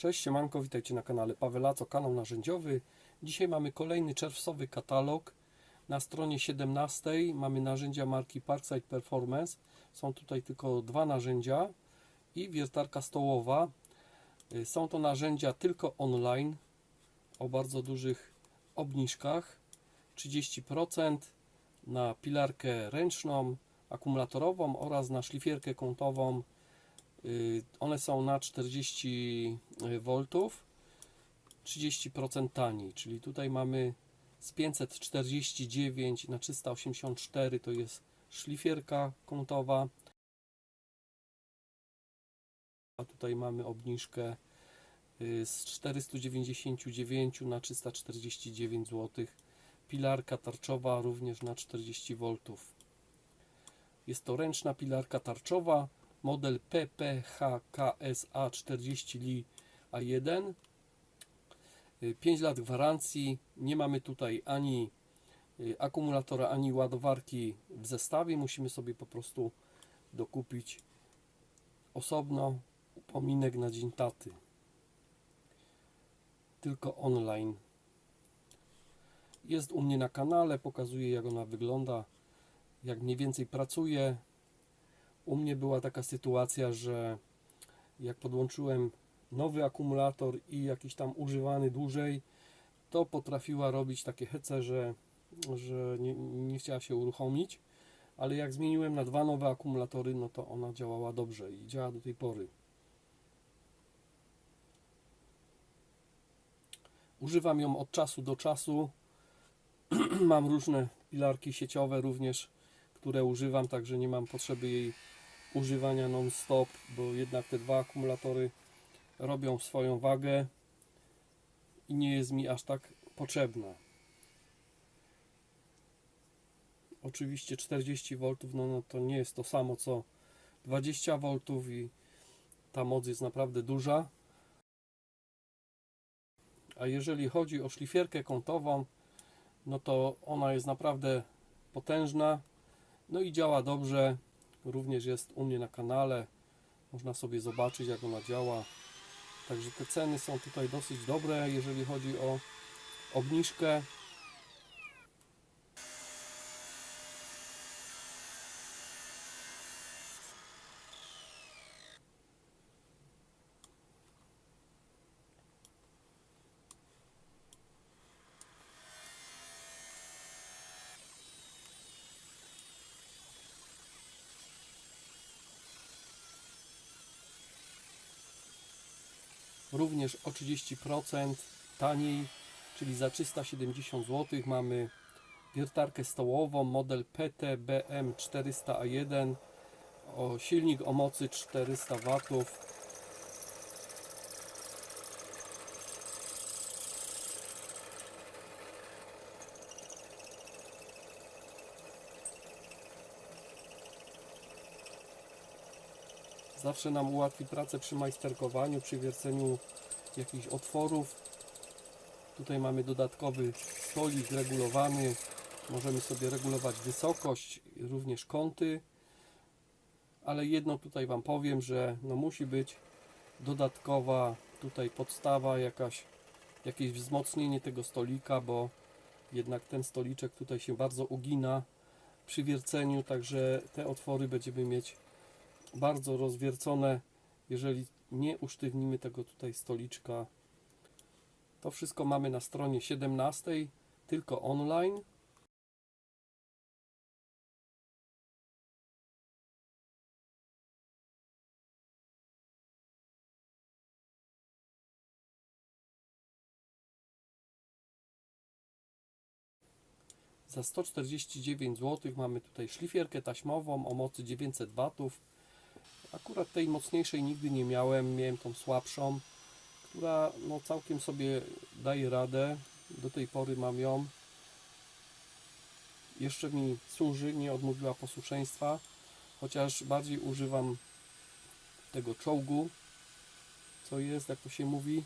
Cześć, siemanko, witajcie na kanale Pawelaco, kanał narzędziowy. Dzisiaj mamy kolejny czerwcowy katalog. Na stronie 17 mamy narzędzia marki Parkside Performance. Są tutaj tylko dwa narzędzia i wiertarka stołowa. Y, Są to narzędzia tylko online o bardzo dużych obniżkach. 30% na pilarkę ręczną, akumulatorową oraz na szlifierkę kątową One są na 40 V, 30% taniej, czyli tutaj mamy z 549 na 384 to jest szlifierka kątowa. A tutaj mamy obniżkę y, z 499 na 349 zł. Pilarka tarczowa również na 40 V. Jest to ręczna pilarka tarczowa model PPHKSA 40 Li A1 5 lat gwarancji. Nie mamy tutaj ani y, akumulatora ani ładowarki w zestawie. Musimy sobie po prostu dokupić osobno upominek na dzień taty. Tylko online. Jest u mnie na kanale pokazuję jak ona wygląda jak mniej więcej pracuje u mnie była taka sytuacja, że jak podłączyłem nowy akumulator i jakiś tam używany dłużej, to potrafiła robić takie hece, że, że nie, nie chciała się uruchomić, ale jak zmieniłem na dwa nowe akumulatory, no to ona działała dobrze i działa do tej pory. Używam ją od czasu do czasu. Mam różne pilarki sieciowe również, które używam, także nie mam potrzeby jej używania non-stop, bo jednak te dwa akumulatory robią swoją wagę i nie jest mi aż tak potrzebna. Oczywiście 40 V no, no to nie jest to samo co 20 V i ta moc jest naprawdę duża. A jeżeli chodzi o szlifierkę kątową, no to ona jest naprawdę potężna, no i działa dobrze również jest u mnie na kanale. Można sobie zobaczyć, jak ona działa. Także te ceny są tutaj dosyć dobre, jeżeli chodzi o obniżkę. Również o 30% taniej, czyli za 370 zł mamy wiertarkę stołową model PTBM 400A1 o silnik o mocy 400 W. Zawsze nam ułatwi pracę przy majsterkowaniu, przy wierceniu jakichś otworów. Tutaj mamy dodatkowy stolik regulowany. Możemy sobie regulować wysokość, również kąty. Ale jedno tutaj Wam powiem, że no musi być dodatkowa tutaj podstawa, jakaś, jakieś wzmocnienie tego stolika, bo jednak ten stoliczek tutaj się bardzo ugina przy wierceniu, także te otwory będziemy mieć bardzo rozwiercone, jeżeli nie usztywnimy tego tutaj stoliczka. To wszystko mamy na stronie 17, tylko online. Za 149 zł mamy tutaj szlifierkę taśmową o mocy 900 watów. Akurat tej mocniejszej nigdy nie miałem, miałem tą słabszą, która no, całkiem sobie daje radę. Do tej pory mam ją. Jeszcze mi służy, nie odmówiła posłuszeństwa, chociaż bardziej używam tego czołgu, co jest, jak to się mówi.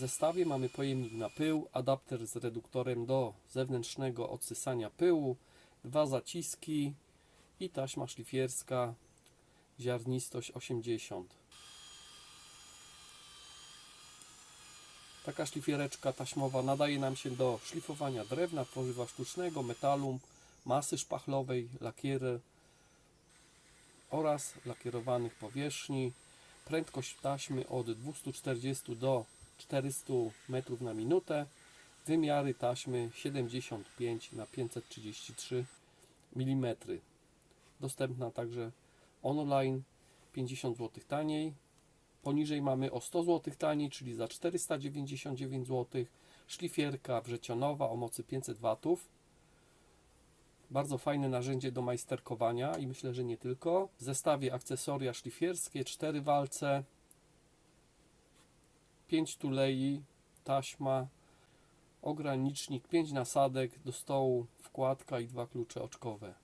Zestawie mamy pojemnik na pył, adapter z reduktorem do zewnętrznego odsysania pyłu, dwa zaciski i taśma szlifierska ziarnistość 80 Taka szlifiereczka taśmowa nadaje nam się do szlifowania drewna, tworzywa sztucznego, metalu, masy szpachlowej, lakiery oraz lakierowanych powierzchni. Prędkość taśmy od 240 do 400 metrów na minutę. Wymiary taśmy 75 na 533 mm. Dostępna także online 50 zł taniej. Poniżej mamy o 100 zł taniej, czyli za 499 zł. Szlifierka wrzecionowa o mocy 500 W. Bardzo fajne narzędzie do majsterkowania i myślę, że nie tylko. W zestawie akcesoria szlifierskie, 4 walce, 5 tulei, taśma, ogranicznik, 5 nasadek do stołu, wkładka i dwa klucze oczkowe.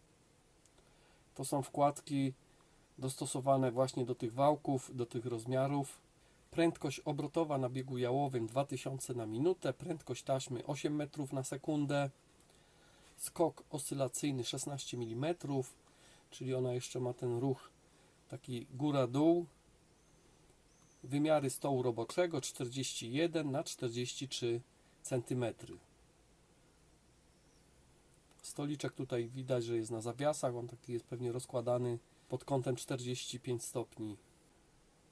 To są wkładki dostosowane właśnie do tych wałków, do tych rozmiarów. Prędkość obrotowa na biegu jałowym 2000 na minutę, prędkość taśmy 8 metrów na sekundę, skok oscylacyjny 16 mm, czyli ona jeszcze ma ten ruch taki góra-dół. Wymiary stołu roboczego 41 na 43 cm. Stoliczek tutaj widać, że jest na zawiasach, on taki jest pewnie rozkładany pod kątem 45 stopni.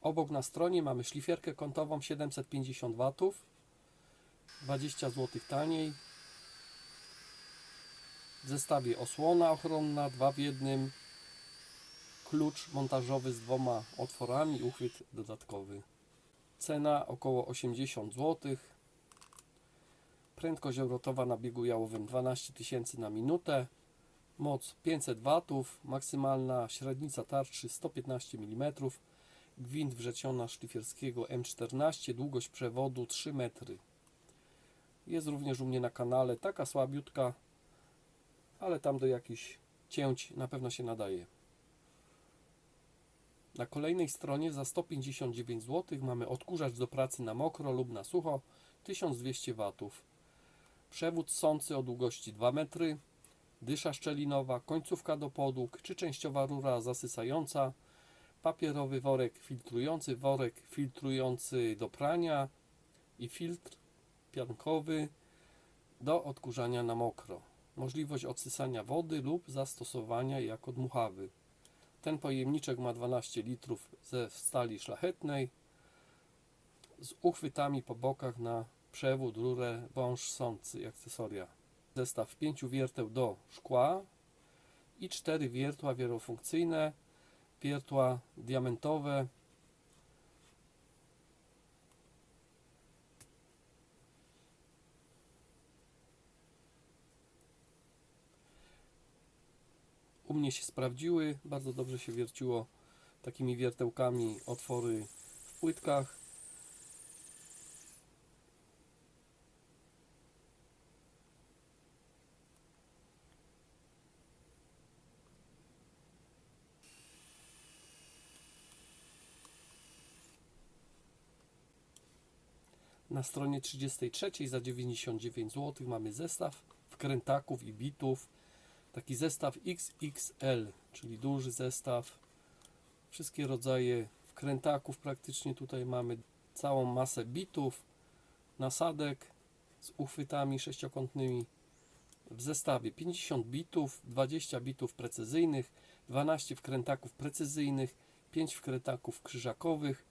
Obok na stronie mamy szlifierkę kątową 750 W, 20 zł taniej. W zestawie osłona ochronna, dwa w jednym, klucz montażowy z dwoma otworami, uchwyt dodatkowy. Cena około 80 zł. Prędkość obrotowa na biegu jałowym 12 tysięcy na minutę. Moc 500 W, maksymalna średnica tarczy 115 mm, gwint wrzeciona szlifierskiego M14, długość przewodu 3 metry. Jest również u mnie na kanale taka słabiutka, ale tam do jakichś cięć na pewno się nadaje. Na kolejnej stronie za 159 zł mamy odkurzacz do pracy na mokro lub na sucho 1200 W. Przewód sący o długości 2 metry, dysza szczelinowa, końcówka do podłóg czy częściowa rura zasysająca, papierowy worek filtrujący, worek filtrujący do prania i filtr piankowy do odkurzania na mokro. Możliwość odsysania wody lub zastosowania jako dmuchawy. Ten pojemniczek ma 12 litrów ze stali szlachetnej z uchwytami po bokach na przewód, rurę, wąż sący i akcesoria. Zestaw 5 wierteł do szkła i 4 wiertła wielofunkcyjne, wiertła diamentowe. U mnie się sprawdziły, bardzo dobrze się wierciło takimi wiertełkami otwory w płytkach. Na stronie 33 za 99 zł mamy zestaw wkrętaków i bitów. Taki zestaw XXL, czyli duży zestaw. Wszystkie rodzaje wkrętaków praktycznie tutaj mamy całą masę bitów, nasadek z uchwytami sześciokątnymi. W zestawie 50 bitów, 20 bitów precyzyjnych, 12 wkrętaków precyzyjnych, 5 wkrętaków krzyżakowych,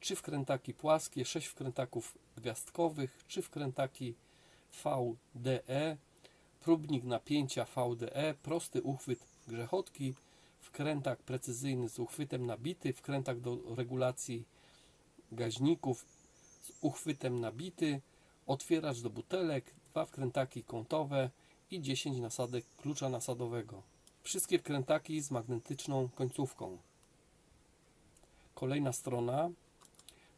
3 wkrętaki płaskie, 6 wkrętaków gwiazdkowych, 3 wkrętaki VDE, próbnik napięcia VDE, prosty uchwyt grzechotki, wkrętak precyzyjny z uchwytem nabity, wkrętak do regulacji gaźników z uchwytem nabity, otwieracz do butelek, dwa wkrętaki kątowe i 10 nasadek klucza nasadowego. Wszystkie wkrętaki z magnetyczną końcówką. Kolejna strona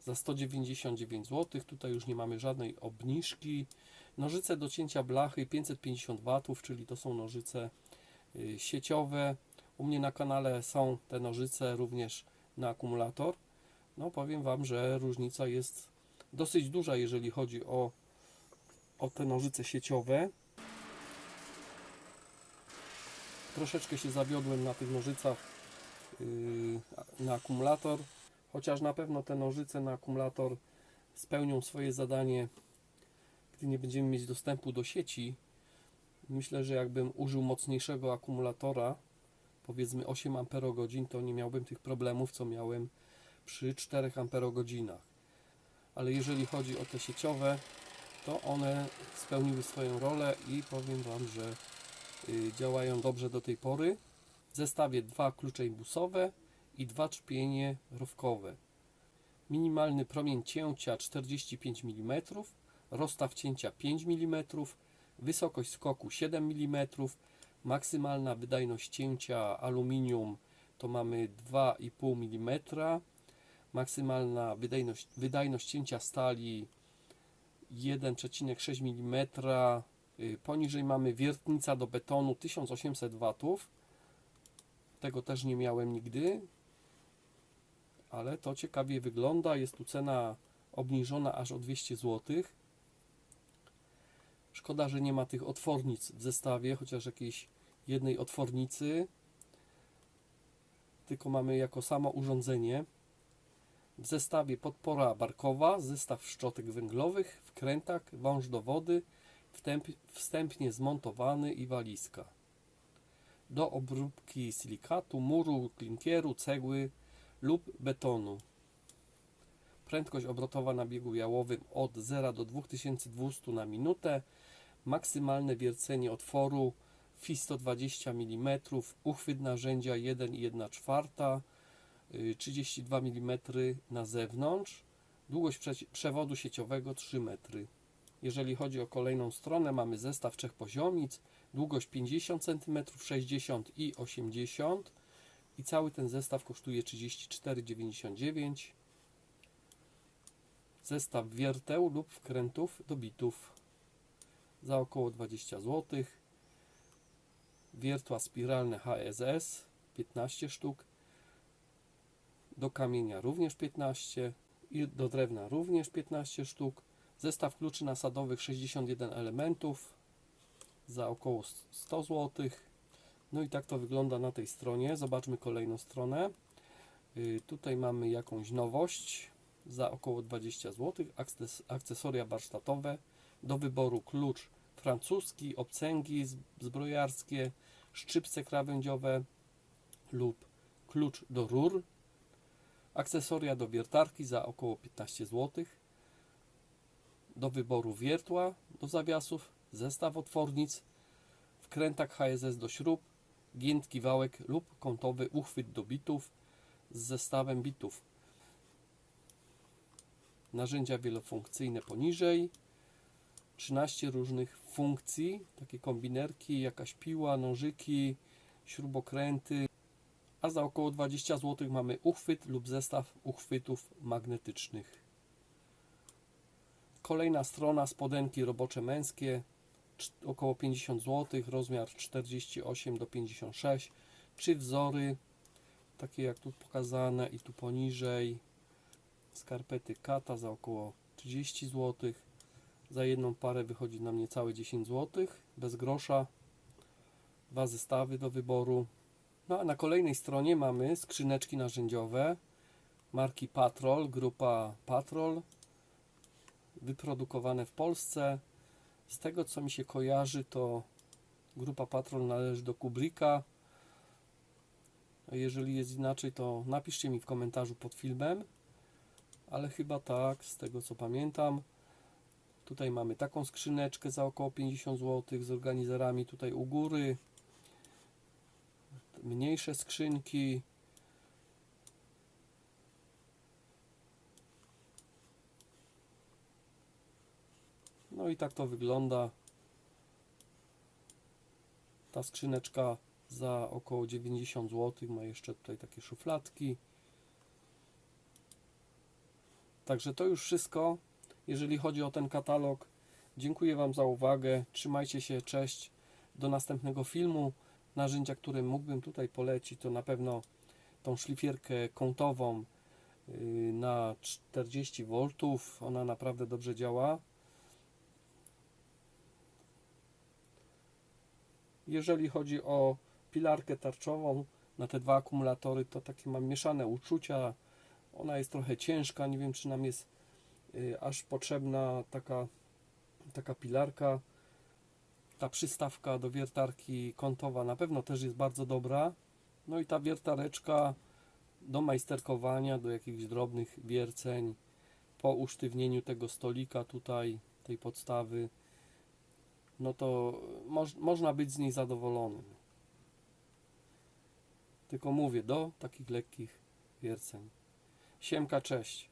za 199 zł. Tutaj już nie mamy żadnej obniżki. Nożyce do cięcia blachy 550 W, czyli to są nożyce y, sieciowe. U mnie na kanale są te nożyce również na akumulator. No powiem Wam, że różnica jest dosyć duża, jeżeli chodzi o, o te nożyce sieciowe. troszeczkę się zawiodłem na tych nożycach yy, na akumulator, chociaż na pewno te nożyce na akumulator spełnią swoje zadanie, gdy nie będziemy mieć dostępu do sieci. Myślę, że jakbym użył mocniejszego akumulatora, powiedzmy 8 Ah, to nie miałbym tych problemów, co miałem przy 4 Ah. Ale jeżeli chodzi o te sieciowe, to one spełniły swoją rolę i powiem Wam, że y, działają dobrze do tej pory. W zestawie dwa klucze imbusowe i dwa czpienie rowkowe. Minimalny promień cięcia 45 mm, rozstaw cięcia 5 mm, wysokość skoku 7 mm, maksymalna wydajność cięcia aluminium to mamy 2,5 mm, maksymalna wydajność, wydajność cięcia stali 1,6 mm. Y, Poniżej mamy wiertnica do betonu 1800 W. Tego też nie miałem nigdy, ale to ciekawie wygląda. Jest tu cena obniżona aż o 200 zł. Szkoda, że nie ma tych otwornic w zestawie, chociaż jakiejś jednej otwornicy. Tylko mamy jako samo urządzenie. W zestawie podpora barkowa, zestaw szczotek węglowych, wkrętak, wąż do wody, wstęp, wstępnie zmontowany i walizka. Do obróbki silikatu, muru, klinkieru, cegły lub betonu. Prędkość obrotowa na biegu jałowym od 0 do 2200 na minutę. Maksymalne wiercenie otworu FI 120 mm, uchwyt narzędzia 1,1 czwarta. 32 mm na zewnątrz, długość prze- przewodu sieciowego 3 metry. Jeżeli chodzi o kolejną stronę, mamy zestaw trzech poziomic, długość 50 cm, 60 i 80 i cały ten zestaw kosztuje 34,99 Zestaw wierteł lub wkrętów do bitów za około 20 zł. Wiertła spiralne HSS 15 sztuk do kamienia również 15 i do drewna również 15 sztuk. Zestaw kluczy nasadowych 61 elementów za około 100 zł. No i tak to wygląda na tej stronie. Zobaczmy kolejną stronę. Y, Tutaj mamy jakąś nowość za około 20 zł. Akces- Akcesoria warsztatowe. Do wyboru klucz francuski, obcęgi zbrojarskie, szczypce krawędziowe lub klucz do rur akcesoria do wiertarki za około 15 zł, do wyboru wiertła do zawiasów, zestaw otwornic, wkrętak HSS do śrub, giętki wałek lub kątowy uchwyt do bitów z zestawem bitów. Narzędzia wielofunkcyjne poniżej. 13 różnych funkcji, takie kombinerki, jakaś piła, nożyki, śrubokręty, a za około 20 zł mamy uchwyt lub zestaw uchwytów magnetycznych. Kolejna strona, spodenki robocze męskie, około 50 zł, rozmiar 48 do 56, czy wzory, takie jak tu pokazane i tu poniżej, skarpety kata za około 30 zł, za jedną parę wychodzi nam niecałe 10 zł, bez grosza, dwa zestawy do wyboru, no a na kolejnej stronie mamy skrzyneczki narzędziowe marki Patrol, grupa Patrol, wyprodukowane w Polsce. Z tego co mi się kojarzy, to grupa Patrol należy do Kubricka. Jeżeli jest inaczej, to napiszcie mi w komentarzu pod filmem. Ale chyba tak, z tego co pamiętam. Tutaj mamy taką skrzyneczkę za około 50 zł z organizerami tutaj u góry mniejsze skrzynki. No i tak to wygląda. Ta skrzyneczka za około 90 zł ma jeszcze tutaj takie szufladki. Także to już wszystko, jeżeli chodzi o ten katalog. Dziękuję Wam za uwagę. Trzymajcie się, cześć. Do następnego filmu narzędzia, które mógłbym tutaj polecić, to na pewno tą szlifierkę kątową yy, na 40 V. Ona naprawdę dobrze działa. Jeżeli chodzi o pilarkę tarczową na te dwa akumulatory, to takie mam mieszane uczucia. Ona jest trochę ciężka, nie wiem czy nam jest aż potrzebna taka, taka pilarka. Ta przystawka do wiertarki kątowa na pewno też jest bardzo dobra. No i ta wiertareczka do majsterkowania, do jakichś drobnych wierceń po usztywnieniu tego stolika tutaj, tej podstawy, no to moż, można być z niej zadowolonym. Tylko mówię, do takich lekkich wierceń. Siemka, cześć.